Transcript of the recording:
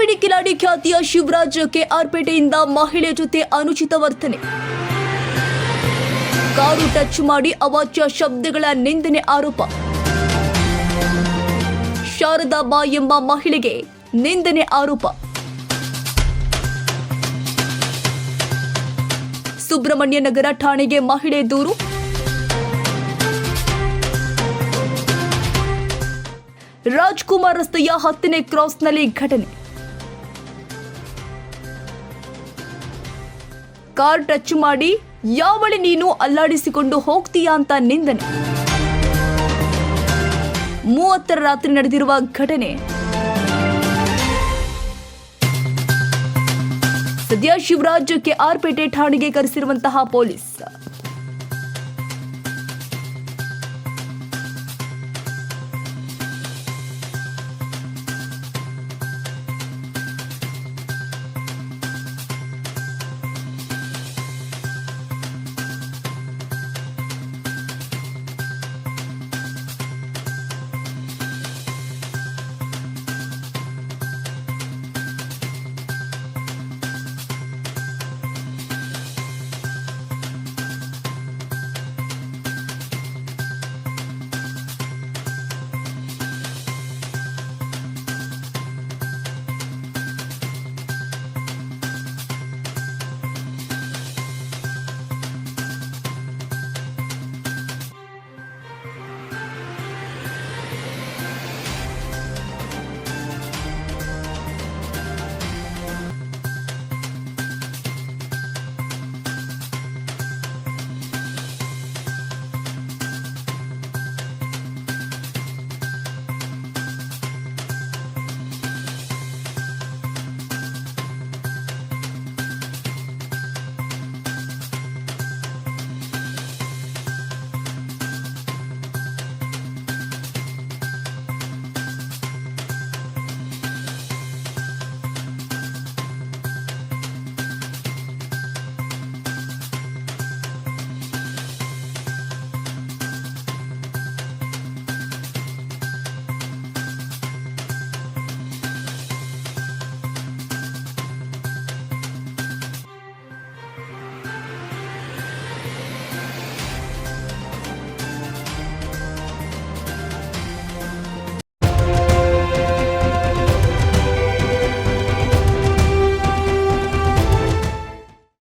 Comedy Kiladi ಖ್ಯಾತಿಯ ಶಿವರಾಜ್ ಕೆಆರ್ಪೇಟೆಯಿಂದ ಮಹಿಳೆ ಜೊತೆ ಅನುಚಿತ ವರ್ತನೆ. ಕಾರು ಟಚ್ ಮಾಡಿ ಅವಾಚ್ಯ ಶಬ್ದಗಳ ನಿಂದನೆ ಆರೋಪ. ಶಾರದಾ ಬಾ ಎಂಬ ಮಹಿಳೆಗೆ ನಿಂದನೆ ಆರೋಪ. ಸುಬ್ರಹ್ಮಣ್ಯ ನಗರ ಠಾಣೆಗೆ ಮಹಿಳೆ ದೂರು. ರಾಜ್ಕುಮಾರ್ ರಸ್ತೆಯ ಹತ್ತನೇ ಕ್ರಾಸ್ನಲ್ಲಿ ಘಟನೆ. ಕಾರ್ ಟಚ್ ಮಾಡಿ ಯಾವಳಿ ನೀನು ಅಲ್ಲಾಡಿಸಿಕೊಂಡು ಹೋಗ್ತೀಯಾ ಅಂತ ನಿಂದನೆ. ಮೂವತ್ತರ ರಾತ್ರಿ ನಡೆದಿರುವ ಘಟನೆ. ಸದ್ಯ ಶಿವರಾಜ್ ಕೆಆರ್ಪೇಟೆ ಠಾಣೆಗೆ ಕರೆಸಿರುವಂತಹ ಪೊಲೀಸ್.